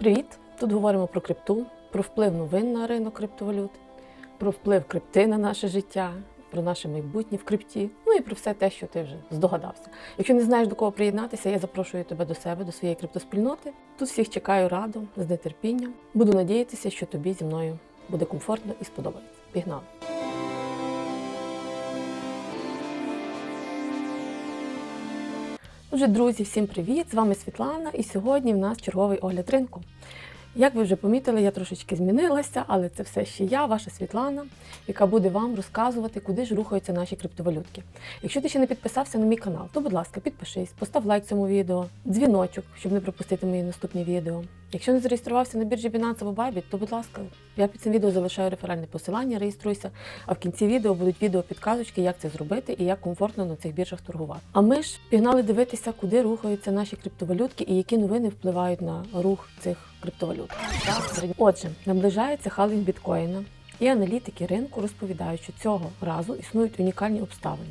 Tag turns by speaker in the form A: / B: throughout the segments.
A: Привіт! Тут говоримо про крипту, про вплив новин на ринок криптовалют, про вплив крипти на наше життя, про наше майбутнє в крипті, ну і про все те, що ти вже здогадався. Якщо не знаєш до кого приєднатися, я запрошую тебе до себе, до своєї криптоспільноти. Тут всіх чекаю радо, з нетерпінням. Буду надіятися, що тобі зі мною буде комфортно і сподобається. Пігнали! Отже, друзі, всім привіт! З вами Світлана, і сьогодні в нас черговий огляд ринку. Як ви вже помітили, я трошечки змінилася, але це все ще я, ваша Світлана, яка буде вам розказувати, куди ж рухаються наші криптовалютки. Якщо ти ще не підписався на мій канал, то, будь ласка, підпишись, постав лайк цьому відео, дзвіночок, щоб не пропустити мої наступні відео. Якщо не зареєструвався на біржі Binance або Bybit, то, будь ласка, я під цим відео залишаю реферальне посилання, реєструйся, а в кінці відео будуть відео підказочки, як це зробити і як комфортно на цих біржах торгувати. А ми ж пігнали дивитися, куди рухаються наші криптовалютки і які новини впливають на рух цих криптовалют. Отже, наближається халвінг біткоїна. І аналітики ринку розповідають, що цього разу існують унікальні обставини,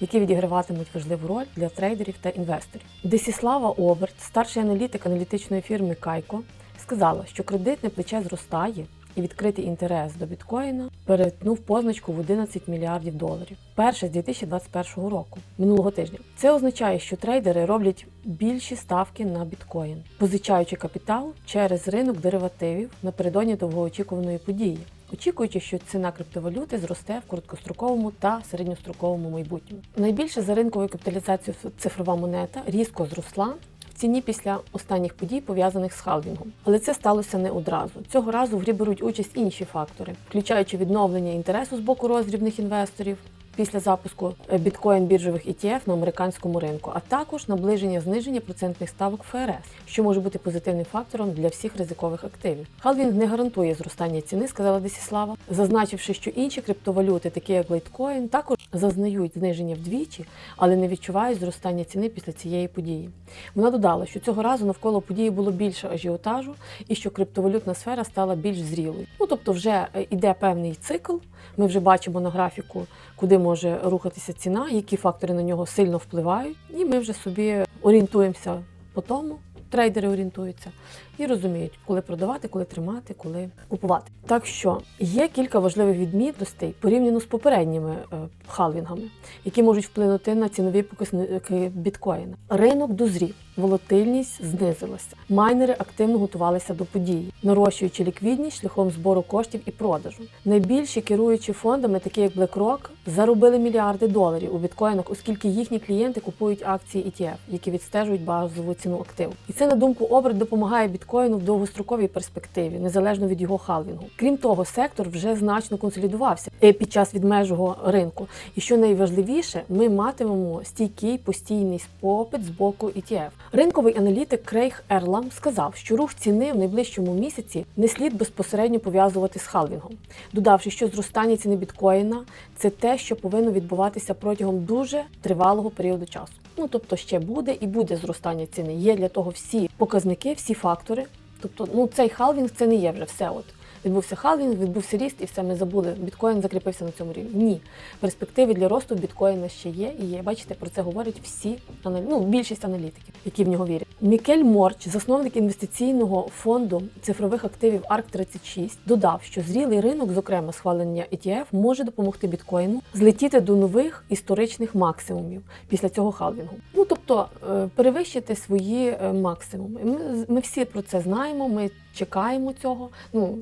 A: які відіграватимуть важливу роль для трейдерів та інвесторів. Десіслава Оберт, старший аналітик аналітичної фірми Кайко, сказала, що кредитне плече зростає і відкритий інтерес до біткоїна перетнув позначку в 11 мільярдів доларів. Перше з 2021 року, минулого тижня. Це означає, що трейдери роблять більші ставки на біткоін, позичаючи капітал через ринок деривативів напередодні довгоочікуваної події. Очікуючи, що ціна криптовалюти зросте в короткостроковому та середньостроковому майбутньому. Найбільше за ринковою капіталізацією цифрова монета різко зросла ціні після останніх подій, пов'язаних з халвінгом. Але це сталося не одразу. Цього разу в грі беруть участь інші фактори, включаючи відновлення інтересу з боку роздрібних інвесторів. Після запуску біткоін біржових ETF на американському ринку, а також наближення зниження процентних ставок ФРС, що може бути позитивним фактором для всіх ризикових активів. Халвінг не гарантує зростання ціни, сказала Десіслава, зазначивши, що інші криптовалюти, такі як лайткоін, також зазнають зниження вдвічі, але не відчувають зростання ціни після цієї події. Вона додала, що цього разу навколо події було більше ажіотажу і що криптовалютна сфера стала більш зрілою. Ну тобто, вже йде певний цикл. Ми вже бачимо на графіку, куди може рухатися ціна, які фактори на нього сильно впливають, і ми вже собі орієнтуємося по тому. Трейдери орієнтуються і розуміють, коли продавати, коли тримати, коли купувати. Так що є кілька важливих відмінностей порівняно з попередніми е, халвінгами, які можуть вплинути на цінові показники біткоїна. Ринок дозрів, волатильність знизилася. Майнери активно готувалися до події, нарощуючи ліквідність шляхом збору коштів і продажу. Найбільші керуючі фондами, такі як BlackRock, заробили мільярди доларів у біткоїнах, оскільки їхні клієнти купують акції ETF, які відстежують базову ціну активу. І це на думку оберт допомагає біткоїну в довгостроковій перспективі, незалежно від його халвінгу. Крім того, сектор вже значно консолідувався під час відмежого ринку. І що найважливіше, ми матимемо стійкий постійний попит з боку ETF. Ринковий аналітик Крейг Ерлам сказав, що рух ціни в найближчому місяці не слід безпосередньо пов'язувати з халвінгом, додавши, що зростання ціни біткоїна це те, що повинно відбуватися протягом дуже тривалого періоду часу. Ну тобто ще буде і буде зростання ціни. Є для того всі показники, всі фактори. Тобто, ну цей халвінг це не є вже все. От відбувся халвінг, відбувся ріст, і все ми забули. Біткоін закріпився на цьому рівні. Ні, перспективи для росту біткоїна ще є і є. Бачите, про це говорять всі ну, більшість аналітиків, які в нього вірять. Мікель Морч, засновник інвестиційного фонду цифрових активів ARK 36 додав, що зрілий ринок, зокрема схвалення ETF, може допомогти біткоїну злетіти до нових історичних максимумів після цього халвінгу. Ну тобто перевищити свої максимуми. Ми, ми всі про це знаємо. Ми чекаємо цього. Ну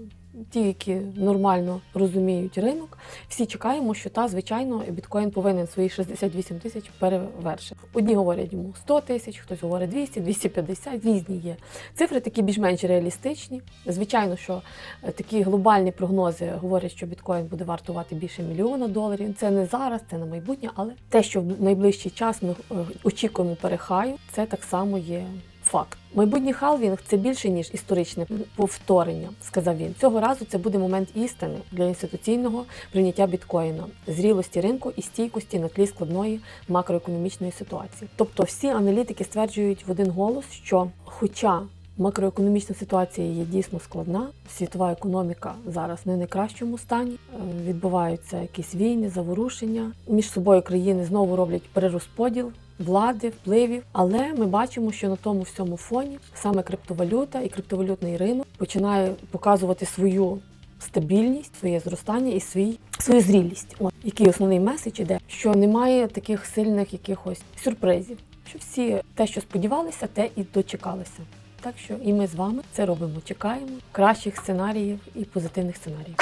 A: ті, які нормально розуміють ринок, всі чекаємо, що та, звичайно, біткоін повинен свої 68 тисяч перевершити. Одні говорять йому 100 тисяч, хтось говорить 200, 250, різні є. Цифри такі більш-менш реалістичні. Звичайно, що такі глобальні прогнози говорять, що біткоін буде вартувати більше мільйона доларів. Це не зараз, це на майбутнє, але те, що в найближчий час ми очікуємо перехаю, це так само є. Факт. Майбутній халвінг це більше ніж історичне повторення, сказав він. Цього разу це буде момент істини для інституційного прийняття біткоїна, зрілості ринку і стійкості на тлі складної макроекономічної ситуації. Тобто, всі аналітики стверджують в один голос, що, хоча Макроекономічна ситуація є дійсно складна. Світова економіка зараз не в найкращому стані. Відбуваються якісь війни, заворушення. Між собою країни знову роблять перерозподіл влади, впливів. Але ми бачимо, що на тому всьому фоні саме криптовалюта і криптовалютний ринок починає показувати свою стабільність, своє зростання і свій свою зрілість. От який основний меседж іде, що немає таких сильних якихось сюрпризів, що всі те, що сподівалися, те і дочекалися. Так що і ми з вами це робимо. Чекаємо кращих сценаріїв і позитивних сценаріїв.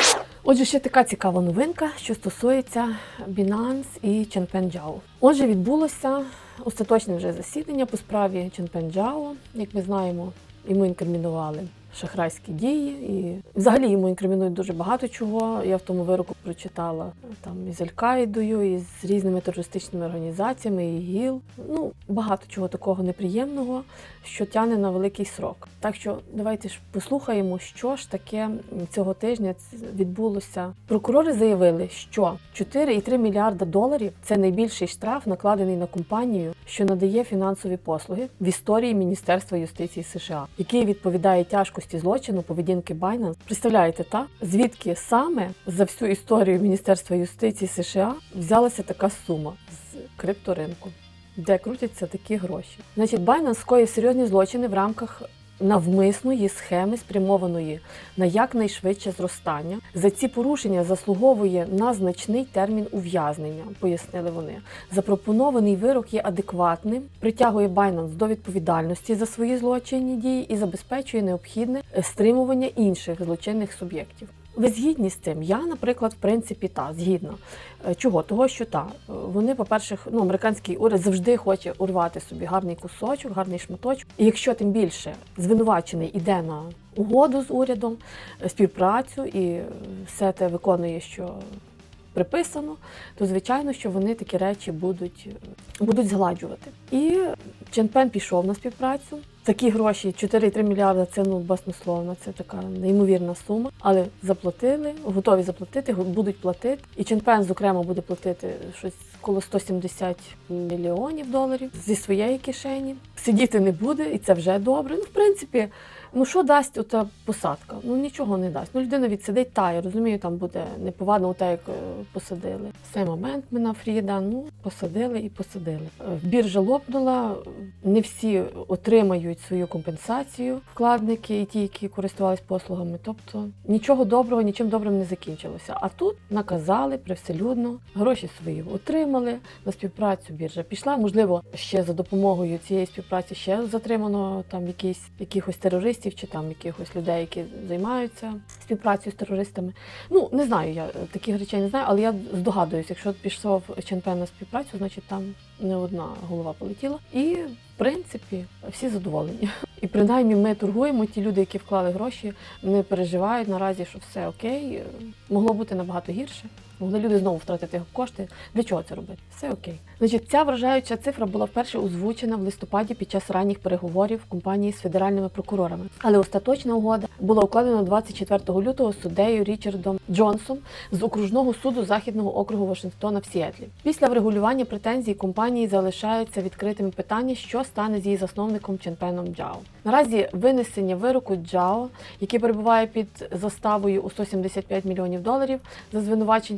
A: Отже, ще така цікава новинка, що стосується Binance і Zhao. Отже, відбулося остаточне вже засідання по справі Zhao. Як ми знаємо, йому інкримінували шахрайські дії, і взагалі йому інкримінують дуже багато чого. Я в тому вироку прочитала там із Аль-Каїдою, і з різними терористичними організаціями, і ГІЛ. Ну багато чого такого неприємного, що тягне на великий срок. Так що давайте ж послухаємо, що ж таке цього тижня відбулося. Прокурори заявили, що 4,3 мільярда доларів це найбільший штраф, накладений на компанію, що надає фінансові послуги в історії Міністерства юстиції США, який відповідає тяжкості злочину поведінки Binance. Представляєте, та звідки саме за всю історію Міністерства юстиції США взялася така сума з крипторинку, де крутяться такі гроші? Значить, Binance скоїв серйозні злочини в рамках навмисної схеми, спрямованої на якнайшвидше зростання. За ці порушення заслуговує на значний термін ув'язнення, пояснили вони. Запропонований вирок є адекватним, притягує Binance до відповідальності за свої злочинні дії і забезпечує необхідне стримування інших злочинних суб'єктів. Ви згідні з цим? Я, наприклад, в принципі, та згідна. Е, Чого? Того, що та вони, по-перше, ну, американський уряд завжди хоче урвати собі гарний кусочок, гарний шматочок. І якщо тим більше звинувачений іде на угоду з урядом, е, співпрацю і е, все те виконує, що приписано, то звичайно, що вони такі речі будуть, е, будуть згладжувати. І Ченпен пішов на співпрацю. Такі гроші 4,3 мільярда це ну баснословно, це така неймовірна сума. Але заплатили, готові заплатити, будуть платити. І Ченпен, зокрема, буде платити щось коло 170 мільйонів доларів зі своєї кишені. Сидіти не буде, і це вже добре. Ну, в принципі, ну що дасть ота посадка? Ну нічого не дасть. Ну людина відсидить, та я розумію, там буде неповадно, те, як е, посадили. В цей момент ми на Фріда, ну посадили і посадили. Е, Біржа лопнула, не всі отримають свою компенсацію, вкладники і ті, які користувались послугами. Тобто нічого доброго, нічим добрим не закінчилося. А тут наказали привселюдно, гроші свої отримали на співпрацю. Біржа пішла. Можливо, ще за допомогою цієї співпраці ще затримано там якісь якихось терористів чи там якихось людей, які займаються співпрацею з терористами. Ну не знаю, я таких речей не знаю, але я здогадуюсь, якщо пішов Ченпен на співпрацю, значить там не одна голова полетіла. І в принципі всі задоволені. І принаймні ми торгуємо. Ті люди, які вклали гроші, не переживають наразі, що все окей. Могло бути набагато гірше. Могли люди знову втратити кошти. Для чого це робити? Все окей. Значить, ця вражаюча цифра була вперше озвучена в листопаді під час ранніх переговорів компанії з федеральними прокурорами. Але остаточна угода була укладена 24 лютого суддею Річардом Джонсом з окружного суду західного округу Вашингтона в Сіетлі. Після врегулювання претензій компанії залишаються відкритими питання, що стане з її засновником Ченпеном Джао. Наразі винесення вироку Джао, який перебуває під заставою у 175 мільйонів доларів за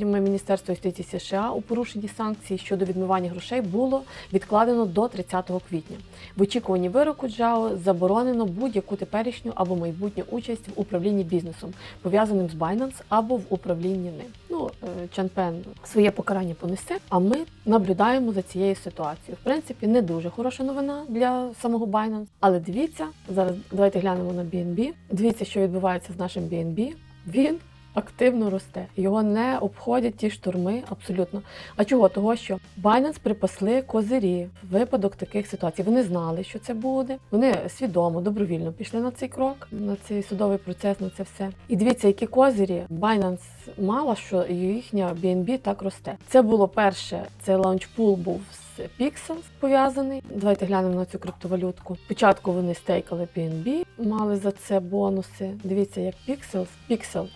A: звинуваченнями Міністерства юстиції США у порушенні санкцій щодо відмивання грошей, було відкладено до 30 квітня. В очікуванні вироку Джао заборонено будь-яку теперішню або майбутню участь в управлінні бізнесом, пов'язаним з Binance або в управлінні ним. Ну е, Чанпен своє покарання понесе. А ми наблюдаємо за цією ситуацією. В принципі, не дуже хороша новина для самого Binance. Але дивіться зараз. Давайте глянемо на BNB. Дивіться, що відбувається з нашим BNB. Він активно росте. Його не обходять ті штурми абсолютно. А чого? Того, що Binance припасли козирі в випадок таких ситуацій. Вони знали, що це буде. Вони свідомо, добровільно пішли на цей крок, на цей судовий процес, на це все. І дивіться, які козирі Binance мала, що їхня BNB так росте. Це було перше, це лаунчпул був з Pixels пов'язаний. Давайте глянемо на цю криптовалютку. Спочатку вони стейкали BNB, мали за це бонуси. Дивіться, як Pixel е,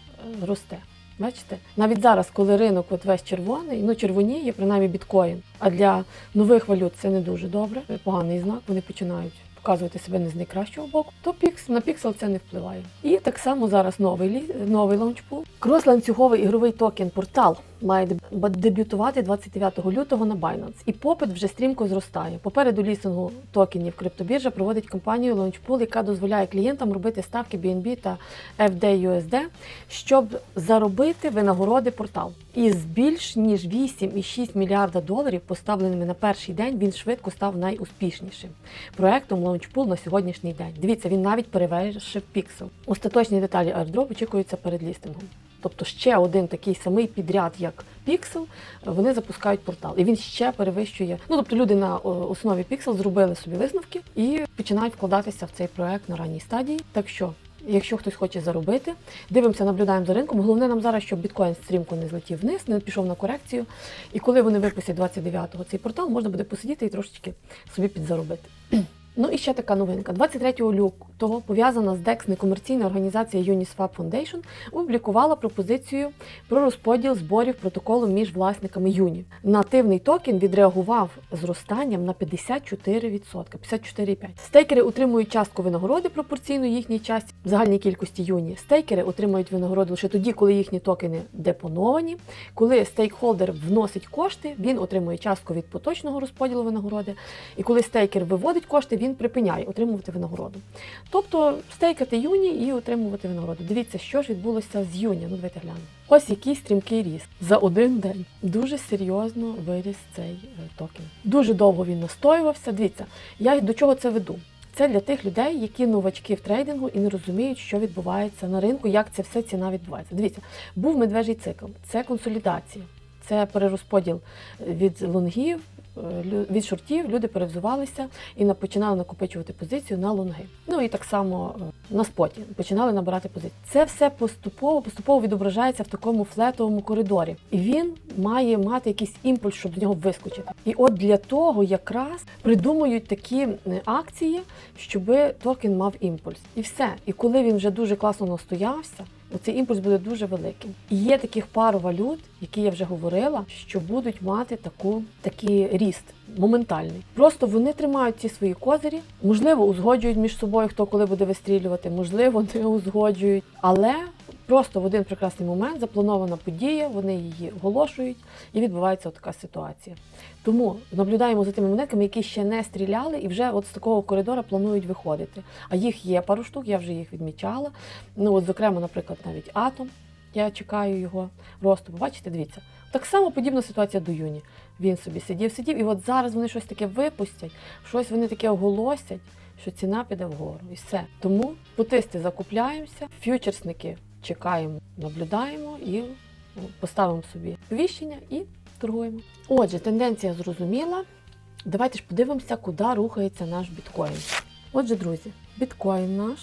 A: росте. Бачите? Навіть зараз, коли ринок от весь червоний, ну червоніє, принаймні біткоін. А для нових валют це не дуже добре. Поганий знак. Вони починають показувати себе не з найкращого боку. То на піксел це не впливає. І так само зараз новий новий лаунчпул. Крос-ланцюговий ігровий токен портал має дебютувати 29 лютого на Binance. І попит вже стрімко зростає. Попереду лісингу токенів криптобіржа проводить кампанію Launchpool, яка дозволяє клієнтам робити ставки BNB та FDUSD, щоб заробити винагороди портал. Із більш ніж 8,6 мільярда доларів, поставленими на перший день, він швидко став найуспішнішим проектом Launchpool на сьогоднішній день. Дивіться, він навіть перевершив Pixel. Остаточні деталі airdrop очікуються перед лістингом. Тобто ще один такий самий підряд, як Pixel, вони запускають портал. І він ще перевищує. Ну тобто люди на основі Pixel зробили собі висновки і починають вкладатися в цей проект на ранній стадії. Так що. Якщо хтось хоче заробити, дивимося, наблюдаємо за ринком. Головне нам зараз, щоб біткоін стрімко не злетів вниз, не пішов на корекцію. І коли вони випустять 29-го цей портал, можна буде посидіти і трошечки собі підзаробити. Ну і ще така новинка. 23 лютого пов'язана з DEX некомерційна організація Uniswap Foundation опублікувала пропозицію про розподіл зборів протоколу між власниками Юні. Нативний токен відреагував зростанням на 54%, 54,5%. Стейкери отримують частку винагороди пропорційно їхній часті загальній кількості Юні. Стейкери отримують винагороду лише тоді, коли їхні токени депоновані. Коли стейкхолдер вносить кошти, він отримує частку від поточного розподілу винагороди. І коли стейкер виводить кошти, він припиняє отримувати винагороду. Тобто стейкати юні і отримувати винагороду. Дивіться, що ж відбулося з юні. Ну давайте глянемо. Ось який стрімкий ріст за один день. Дуже серйозно виріс цей е, токен. Дуже довго він настоювався. Дивіться, я до чого це веду. Це для тих людей, які новачки в трейдингу і не розуміють, що відбувається на ринку, як це все ціна відбувається. Дивіться, був медвежий цикл, це консолідація, це перерозподіл від лонгів, е, від шортів. Люди перевзувалися і на- починали накопичувати позицію на лонги. Ну і так само е, на споті починали набирати позиції. Це все поступово, поступово відображається в такому флетовому коридорі, і він має мати якийсь імпульс, щоб з нього вискочити. І от для того якраз придумують такі е, акції, щоб токен мав імпульс. І все. І коли він вже дуже класно настоявся. Оцей імпульс буде дуже великим. І є таких пару валют, які я вже говорила, що будуть мати таку, такий ріст моментальний. Просто вони тримають ці свої козирі, можливо, узгоджують між собою, хто коли буде вистрілювати, можливо, не узгоджують. Але просто в один прекрасний момент запланована подія, вони її оголошують, і відбувається така ситуація. Тому наблюдаємо за тими монетками, які ще не стріляли, і вже от з такого коридора планують виходити. А їх є пару штук, я вже їх відмічала. Ну, от, зокрема, наприклад, навіть атом. Я чекаю його росту. Бачите, дивіться. Так само подібна ситуація до Юні. Він собі сидів, сидів, і от зараз вони щось таке випустять, щось вони таке оголосять, що ціна піде вгору. І все. Тому путисти закупляємося, ф'ючерсники чекаємо, наблюдаємо і ну, поставимо собі повіщення і торгуємо. Отже, тенденція зрозуміла. Давайте ж подивимося, куди рухається наш біткоін. Отже, друзі, біткоін наш,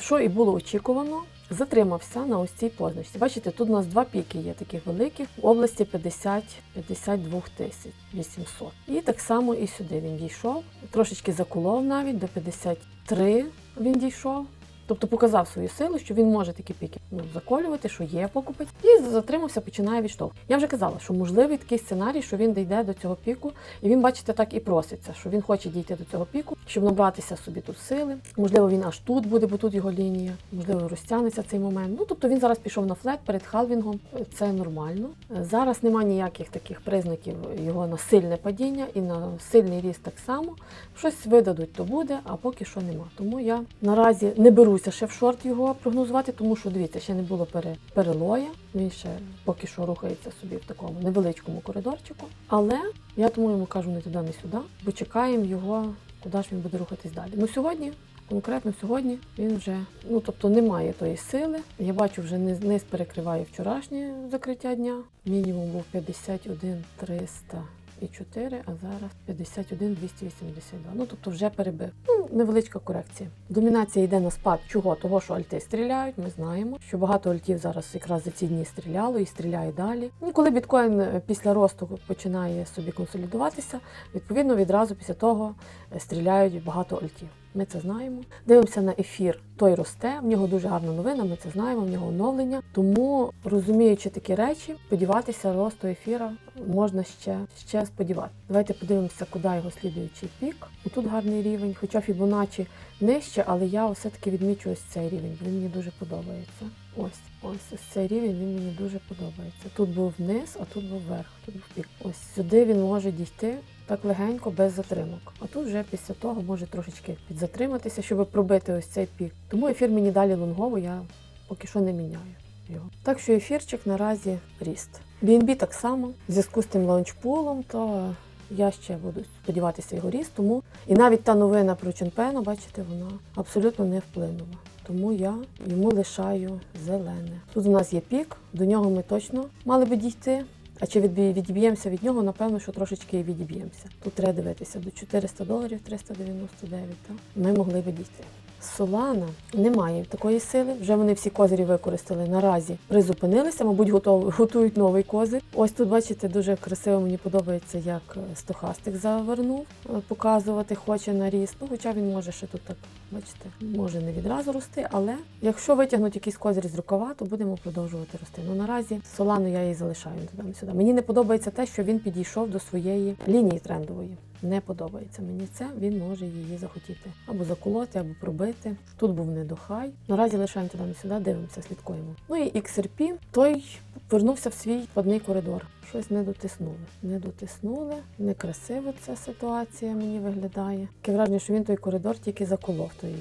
A: що і було очікувано, затримався на ось цій позначці. Бачите, тут у нас два піки є таких великих в області 50 52 тисяч 800. І так само і сюди він дійшов. Трошечки заколов навіть до 53 він дійшов. Тобто показав свою силу, що він може такі піки ну, заколювати, що є покупець, і затримався, починає відштовх. Я вже казала, що можливий такий сценарій, що він дійде до цього піку, і він, бачите, так і проситься, що він хоче дійти до цього піку, щоб набратися собі тут сили. Можливо, він аж тут буде, бо тут його лінія, можливо, розтягнеться цей момент. Ну тобто він зараз пішов на флет перед халвінгом. Це нормально. Зараз немає ніяких таких признаків його на сильне падіння і на сильний ріст так само. Щось видадуть, то буде, а поки що нема. Тому я наразі не беруся ще в шорт його прогнозувати, тому що дивіться, ще не було пере, перелоя. Він ще поки що рухається собі в такому невеличкому коридорчику. Але я тому йому кажу не туди, не сюди, бо чекаємо його, куди ж він буде рухатись далі. Ну сьогодні. Конкретно сьогодні він вже ну тобто немає тої сили. Я бачу, вже низ, низ перекриває вчорашнє закриття дня. Мінімум був 51 300 і 4, а зараз 51 282. Ну тобто вже перебив. Ну, невеличка корекція. Домінація йде на спад. Чого? Того, що альти стріляють. Ми знаємо, що багато альтів зараз якраз за ці дні стріляло і стріляє далі. І коли біткоін е, після росту починає собі консолідуватися, відповідно відразу після того е, стріляють багато альтів. Ми це знаємо. Дивимося на ефір. Той росте. В нього дуже гарна новина. Ми це знаємо. В нього оновлення. Тому розуміючи такі речі, сподіватися росту ефіра можна ще ще сподіватися. Давайте подивимося, куди його слідуючий пік. Тут гарний рівень, хоча Фібоначчі нижче, але я все-таки відмічу ось цей рівень, він мені дуже подобається. Ось, ось, ось цей рівень він мені дуже подобається. Тут був вниз, а тут був вверх, тут був пік. Ось сюди він може дійти так легенько, без затримок. А тут вже після того може трошечки підзатриматися, щоб пробити ось цей пік. Тому ефір мені далі лонгово, я поки що не міняю його. Так що ефірчик наразі ріст. BNB так само, в зв'язку з тим лаунчпулом, то я ще буду сподіватися його ріст. Тому і навіть та новина про Чонпена, бачите, вона абсолютно не вплинула. Тому я йому лишаю зелене. Тут у нас є пік, до нього ми точно мали би дійти. А чи відіб'ємося від нього, напевно, що трошечки відіб'ємося. Тут треба дивитися до 400 доларів 399, так? Ми могли би дійти. Солана немає такої сили. Вже вони всі козирі використали. Наразі призупинилися, мабуть, готов, готують новий козир. Ось тут, бачите, дуже красиво мені подобається, як е, стохастик завернув, е, показувати хоче на ріст. Ну, хоча він може ще тут так, бачите, може не відразу рости, але якщо витягнуть якийсь козир з рукава, то будемо продовжувати рости. Ну наразі Солану я її залишаю туди сюди. Мені не подобається те, що він підійшов до своєї лінії трендової. Не подобається мені це, він може її захотіти або заколоти, або пробити. Тут був недохай. Наразі лишаємо туди сюди, дивимося, слідкуємо. Ну і XRP, той вернувся в свій складний коридор. Щось не дотиснули. Не дотиснули. Некрасиво ця ситуація мені виглядає. Таке враження, що він той коридор тільки заколов той е,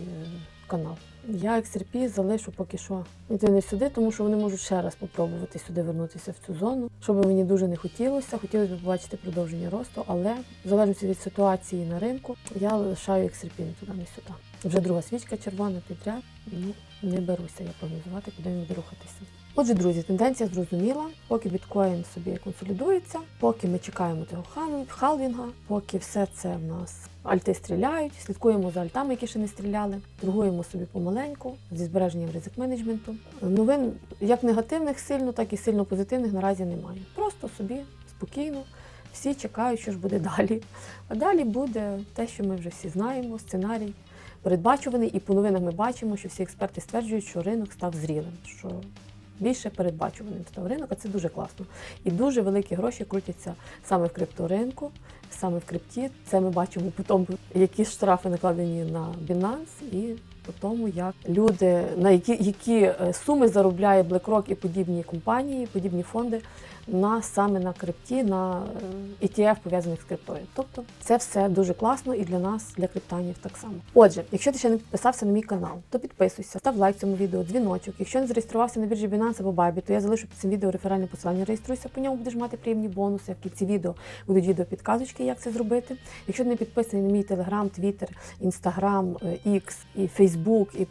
A: канал. Я XRP залишу поки що йти не сюди, тому що вони можуть ще раз спробувати сюди вернутися в цю зону. Що би мені дуже не хотілося, хотілося б побачити продовження росту, але в залежності від ситуації на ринку я лишаю XRP не туди, не сюди. Вже друга свічка червона підряд. Ну не беруся я прогнозувати, куди він буде рухатися. Отже, друзі, тенденція зрозуміла. Поки біткоін собі консолідується, поки ми чекаємо хал- халвінга, поки все це в нас альти стріляють, слідкуємо за альтами, які ще не стріляли, торгуємо собі помаленьку зі збереженням ризик менеджменту. Новин як негативних сильно, так і сильно позитивних наразі немає. Просто собі спокійно. Всі чекають, що ж буде далі. А далі буде те, що ми вже всі знаємо, сценарій передбачуваний, і по новинах ми бачимо, що всі експерти стверджують, що ринок став зрілим, що більше передбачуваним став ринок, а це дуже класно. І дуже великі гроші крутяться саме в крипторинку, саме в крипті. Це ми бачимо по тому, які штрафи накладені на Binance і по тому, як люди на які, які е, суми заробляє BlackRock і подібні компанії, подібні фонди на саме на крипті, на е, ETF пов'язаних з криптою. Тобто це все дуже класно і для нас, для криптанів, так само. Отже, якщо ти ще не підписався на мій канал, то підписуйся, став лайк цьому відео, дзвіночок. Якщо не зареєструвався на біржі Binance або Bybit, то я залишу під цим відео реферальне посилання. Реєструйся по ньому, будеш мати приємні бонуси. В кінці відео будуть відео підказочки, як це зробити. Якщо ти не підписаний на мій телеграм, твіттер, інстаграм, X і Фейсбук, і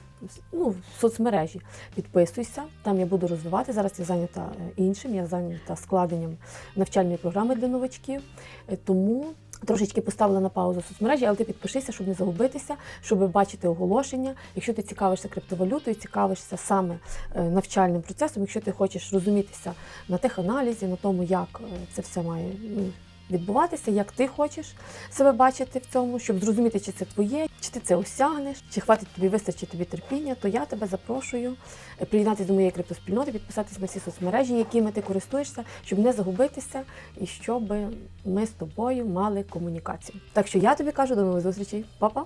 A: ну, в соцмережі. Підписуйся, там я буду розвивати. Зараз я зайнята е, іншим, я зайнята складенням навчальної програми для новачків. Е, Тому трошечки поставила на паузу соцмережі, але ти підпишися, щоб не загубитися, щоб бачити оголошення. Якщо ти цікавишся криптовалютою, цікавишся саме е, навчальним процесом, якщо ти хочеш розумітися на теханалізі, на тому, як це все має. Відбуватися, як ти хочеш себе бачити в цьому, щоб зрозуміти, чи це твоє, чи ти це осягнеш, чи хватить тобі вистачить тобі терпіння, то я тебе запрошую е, приєднатися до моєї криптоспільноти, підписатись на всі соцмережі, якими ти користуєшся, щоб не загубитися і щоб ми з тобою мали комунікацію. Так що я тобі кажу до нових зустрічей, Па-па!